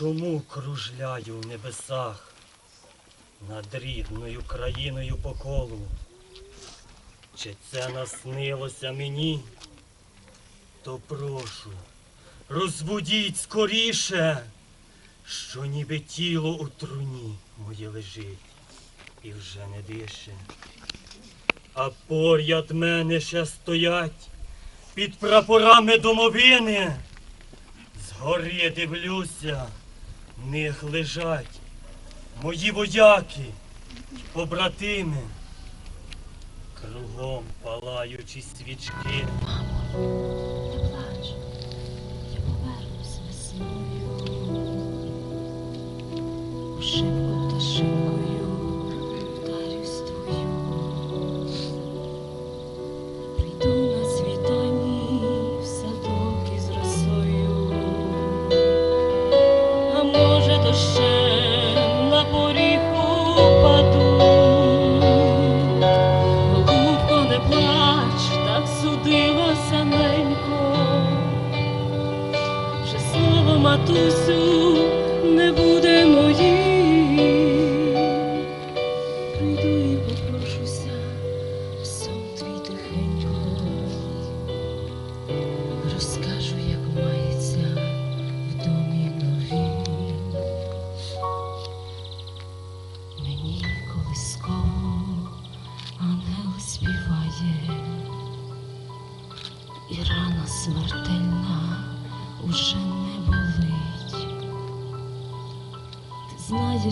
Чому кружляю в небесах над рідною країною по колу? Чи це наснилося мені? То прошу, розбудіть скоріше, що ніби тіло у труні моє лежить і вже не дише. А поряд мене ще стоять під прапорами домовини. Згори дивлюся, в них лежать мої вояки, побратими. Кругом палаючі свічки. Не слово матусю не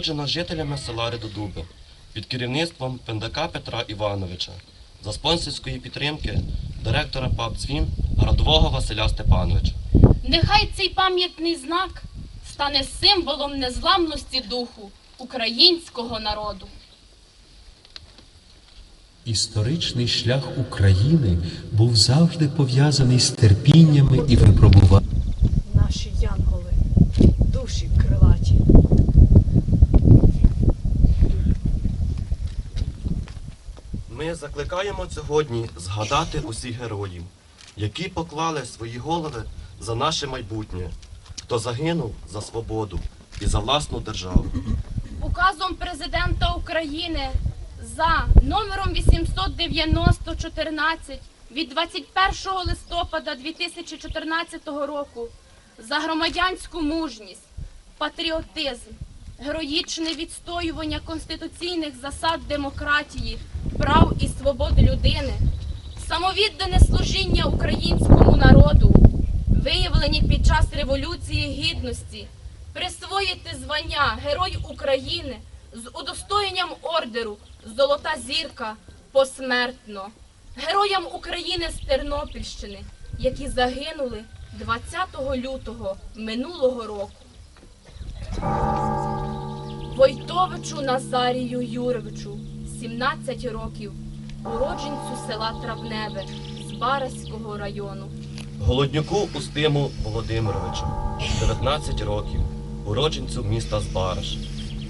споруджена жителями села Редодуби під керівництвом пендака Петра Івановича за спонсорської підтримки директора ПАП «Дзвін» Радового Василя Степановича. Нехай цей пам'ятний знак стане символом незламності духу українського народу. Історичний шлях України був завжди пов'язаний з терпіннями і випробуваннями. наші янголи, душі крилаті. Закликаємо сьогодні згадати усіх героїв, які поклали свої голови за наше майбутнє, хто загинув за свободу і за власну державу. Указом президента України за номером 890-14 від 21 листопада 2014 року за громадянську мужність, патріотизм, героїчне відстоювання конституційних засад демократії, прав і свобод людини, самовіддане служіння українському народу, виявлені під час Революції Гідності, присвоїти звання Герой України з удостоєнням ордеру Золота зірка посмертно, героям України з Тернопільщини, які загинули 20 лютого минулого року. Войтовичу Назарію Юревичу, 17 років, уродженцю села Травневе з Бараського району. Голоднюку Устиму Володимировичу, 19 років, уродженцю міста Збараш.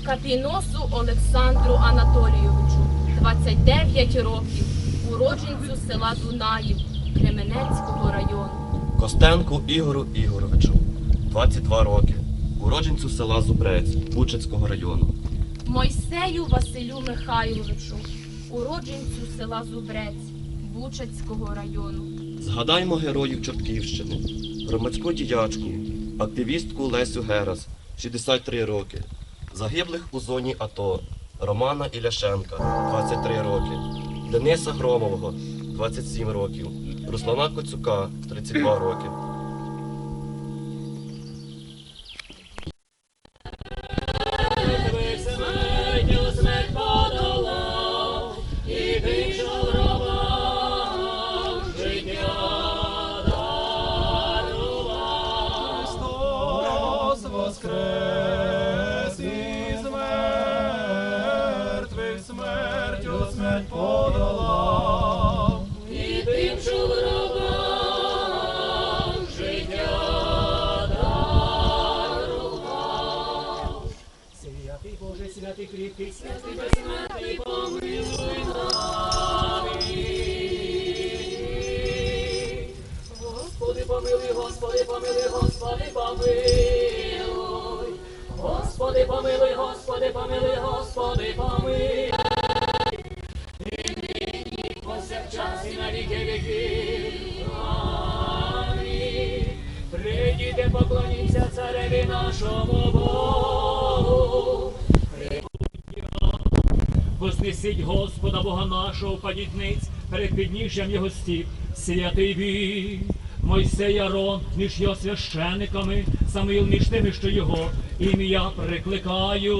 Капіносу Олександру Анатолійовичу, 29 років, уродженцю села Дунаїв Кременецького району. Костенку Ігору Ігоровичу, 22 роки, уродженцю села Зубрець Бучацького району. Мойсею Василю Михайловичу, уродженцю села Зубрець Бучацького району. Згадаймо героїв Чортківщини, громадську діячку, активістку Лесю Герас, 63 роки, загиблих у зоні АТО Романа Іляшенка, 23 роки, Дениса Громового, 27 років, Руслана Коцюка, 32 роки. Святий Вознесіть Господа Бога нашого падітниць перед підніжжям його стіп, святий він. Мойсей Арон між його священиками, Самуїл між тими, що його ім'я прикликаю.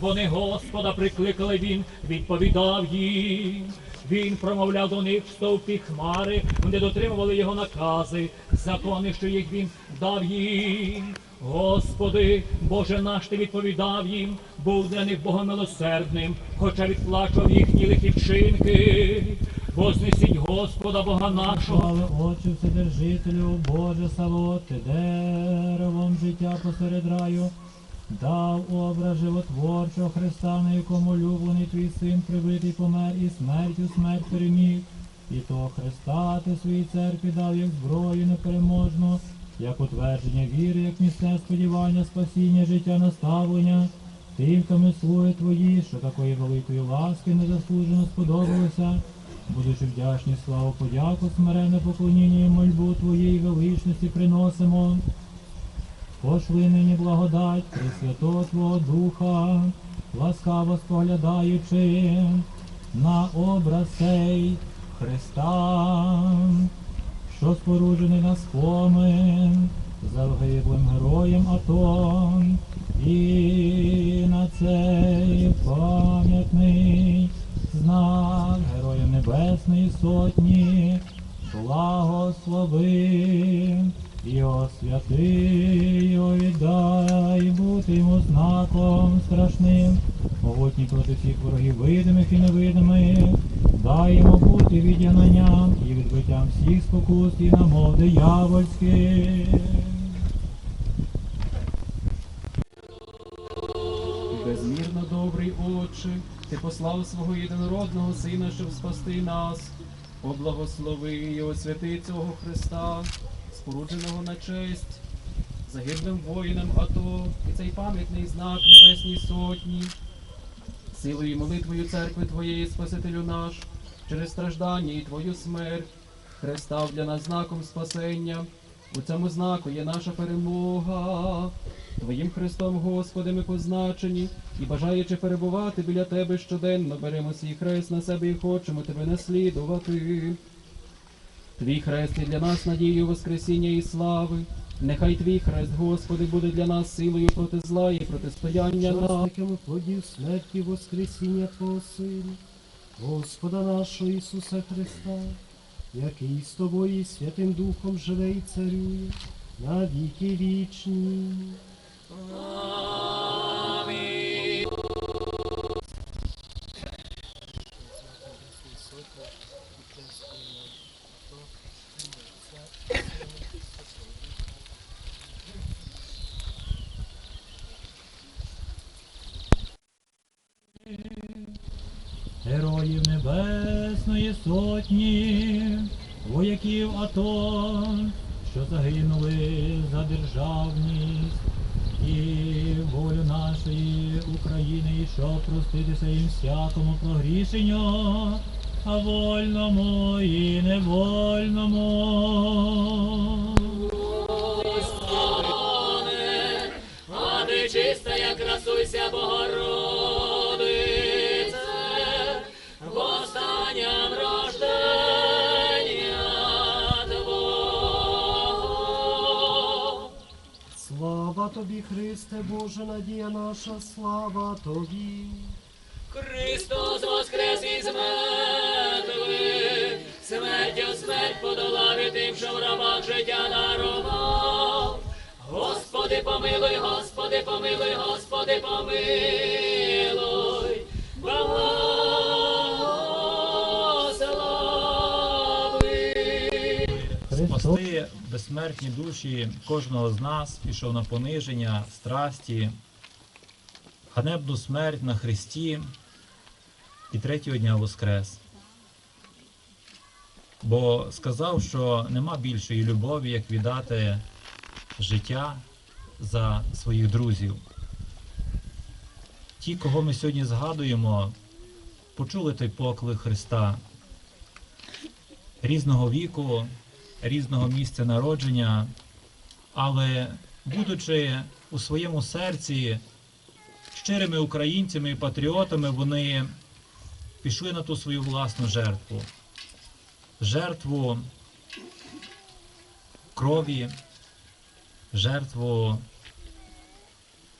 Вони Господа прикликали він, відповідав їм. Він промовляв до них в стовпі хмари, вони дотримували його накази, закони, що їх він дав їм. Господи, Боже наш, ти відповідав їм, був для них Богом милосердним, хоча відплачував їхні лихі вчинки. Вознесіть Господа Бога нашого. Але очі Вседержителю, Боже Савот, ти деревом життя посеред раю, дав образ животворчого Христа, на якому улюблений твій син прибитий помер і смертю смерть переміг. І то Христа ти своїй церкві дав як зброю непереможну, як утвердження віри, як міцне сподівання, спасіння, життя, наставлення. Тим, слуги твої, що такої великої ласки незаслужено сподобалося, будучи вдячні славу, подяку, смирене поклоніння і мольбу Твоєї величності приносимо. Пошли нині благодать Пресвятого Твого Духа, ласкаво споглядаючи на образ сей Христа, що споруджений на спомин загиблим героєм АТО, і на цей пам'ятний знак Героям Небесної Сотні, благослови. І освяти віддай бути йому знаком страшним, могутній проти всіх ворогів видимих і невидимих, дай йому бути відігнанням і відбиттям всіх спокус і намов диявольських. Отче, Ти послав свого єдинородного Сина, щоб спасти нас. Поблагослови і освяти цього Христа, спорудженого на честь, загиблим воїнам АТО і цей пам'ятний знак Небесній Сотні. Силою і молитвою церкви Твоєї, Спасителю наш, через страждання і Твою смерть, Хрест став для нас знаком спасення. У цьому знаку є наша перемога. Твоїм Христом, Господи, ми позначені, і бажаючи перебувати біля Тебе щоденно, беремо свій хрест на себе і хочемо Тебе наслідувати. Твій хрест є для нас надією Воскресіння і слави. Нехай Твій хрест, Господи, буде для нас силою проти зла і протистояння нам. Плодів смерті Воскресіння Твого Сина, Господа нашого Ісуса Христа, який з Тобою і Святим Духом живе і царює на віки вічні. Героїв Небесної Сотні, вояків АТО, що загинули за державність і волю нашої України, щоб проститися їм всякому прогрішенню, а вольному і невольному. А нечиста, чиста, як красуйся, Богородице, тобі, Христе, Боже, надія наша, слава тобі. Христос воскрес із мертвих, смертю смерть подолав і тим, що в рабах життя дарував. Господи, помилуй, Господи, помилуй, Господи, помилуй, Спасти безсмертні душі кожного з нас пішов на пониження, страсті, ганебну смерть на Христі і третього дня воскрес. Бо сказав, що нема більшої любові, як віддати життя за своїх друзів. Ті, кого ми сьогодні згадуємо, почули той поклик Христа різного віку, різного місця народження, але будучи у своєму серці щирими українцями і патріотами, вони пішли на ту свою власну жертву. Жертву крові, жертву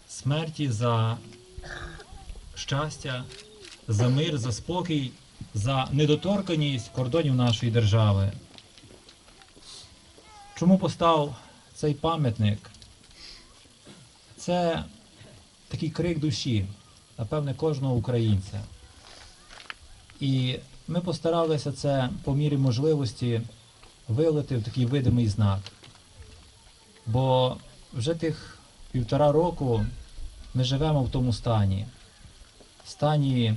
смерті за щастя, за мир, за спокій, за недоторканість кордонів нашої держави. Чому постав цей пам'ятник? Це такий крик душі, напевне, кожного українця. І ми постаралися це по мірі можливості вилити в такий видимий знак. Бо вже тих півтора року ми живемо в тому стані, стані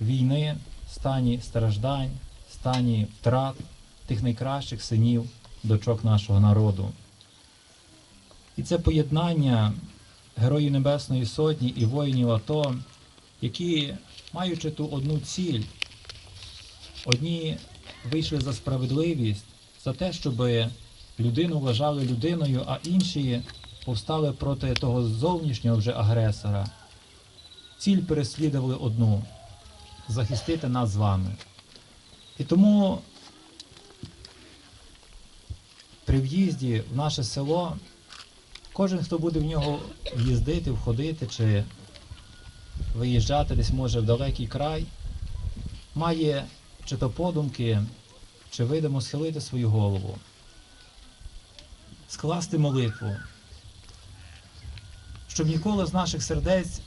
війни, стані страждань, стані втрат тих найкращих синів, дочок нашого народу. І це поєднання Героїв Небесної Сотні і воїнів АТО, які, маючи ту одну ціль, одні вийшли за справедливість, за те, щоб людину вважали людиною, а інші повстали проти того зовнішнього вже агресора. Ціль переслідували одну захистити нас з вами. І тому при в'їзді в наше село кожен, хто буде в нього в'їздити, входити чи виїжджати десь може в далекий край, має чи то подумки, чи видимо схилити свою голову, скласти молитву, щоб ніколи з наших сердець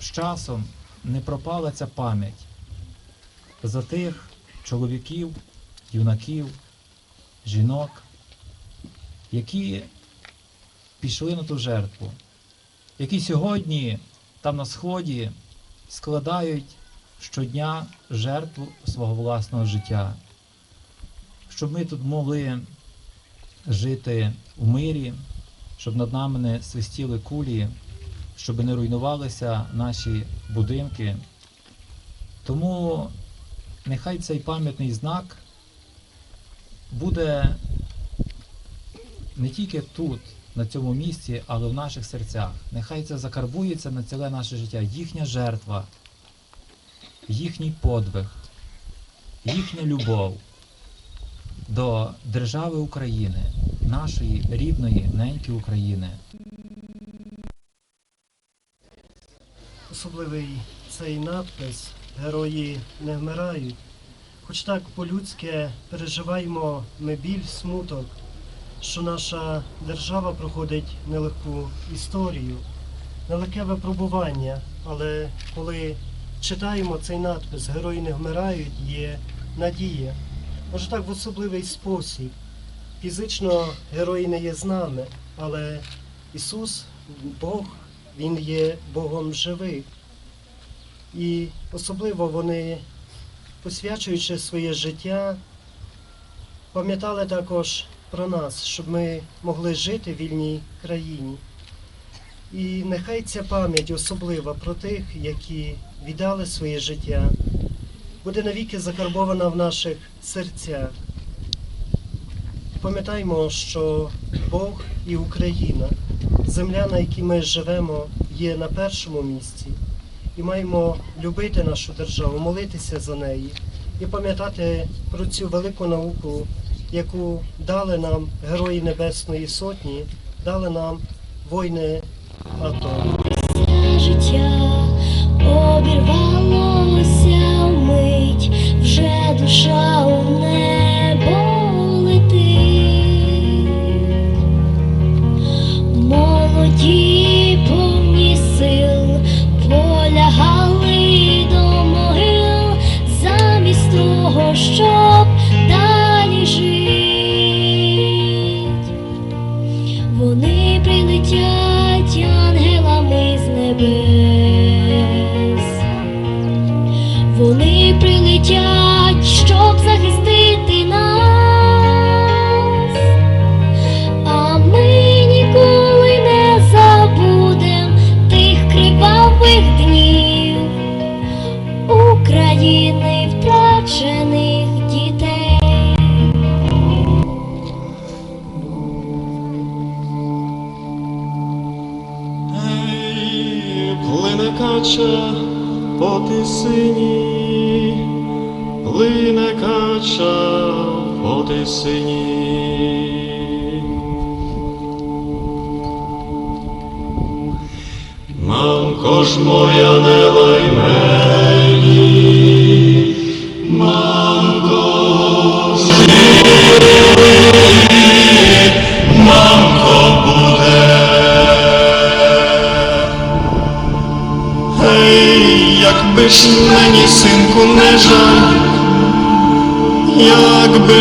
з часом не пропала ця пам'ять за тих чоловіків, юнаків, жінок, які пішли на ту жертву, які сьогодні там на сході складають щодня жертву свого власного життя, щоб ми тут могли жити в мирі, щоб над нами не свистіли кулі, щоб не руйнувалися наші будинки. Тому нехай цей пам'ятний знак буде не тільки тут, на цьому місці, але в наших серцях. Нехай це закарбується на ціле наше життя. Їхня жертва, їхній подвиг, їхня любов до держави України, нашої рідної неньки України. Особливий цей надпис Герої не вмирають. Хоч так по-людськи переживаємо ми біль, смуток, що наша держава проходить нелегку історію, нелегке випробування, але коли читаємо цей надпис Герої не вмирають, є надія. Може так в особливий спосіб. Фізично герої не є з нами, але Ісус, Бог, Він є Богом живих. І особливо вони, посвячуючи своє життя, пам'ятали також про нас, щоб ми могли жити в вільній країні. І нехай ця пам'ять особлива про тих, які віддали своє життя, буде навіки закарбована в наших серцях. Пам'ятаймо, що Бог і Україна, земля, на якій ми живемо, є на першому місці. І маємо любити нашу державу, молитися за неї і пам'ятати про цю велику науку, яку дали нам Герої Небесної Сотні, дали нам воїни АТО.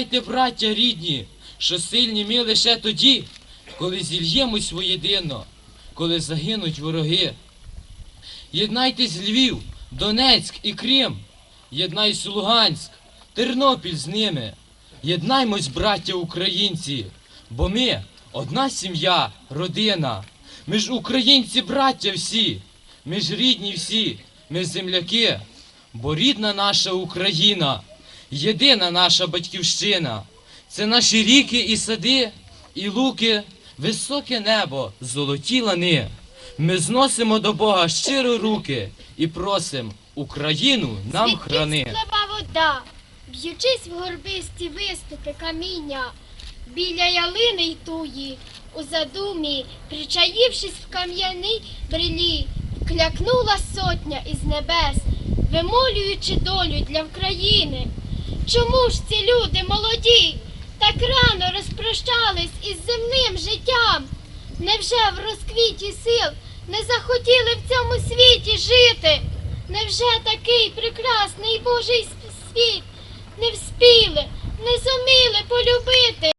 пам'ятайте, браття рідні, що сильні ми лише тоді, коли зільємось воєдино, коли загинуть вороги. Єднайтесь Львів, Донецьк і Крим, єднайся Луганськ, Тернопіль з ними. Єднаймось, браття українці, бо ми одна сім'я, родина. Ми ж українці, браття всі, ми ж рідні всі, ми земляки, бо рідна наша Україна, єдина наша батьківщина. Це наші ріки і сади, і луки, високе небо, золоті лани. Ми зносимо до Бога щиро руки і просим Україну нам храни. Слава вода, б'ючись в горбисті виступи каміння, біля ялини й туї, у задумі, причаївшись в кам'яній брилі, клякнула сотня із небес, вимолюючи долю для України. Чому ж ці люди молоді так рано розпрощались із земним життям? Невже в розквіті сил не захотіли в цьому світі жити? Невже такий прекрасний Божий світ не вспіли, не зуміли полюбити?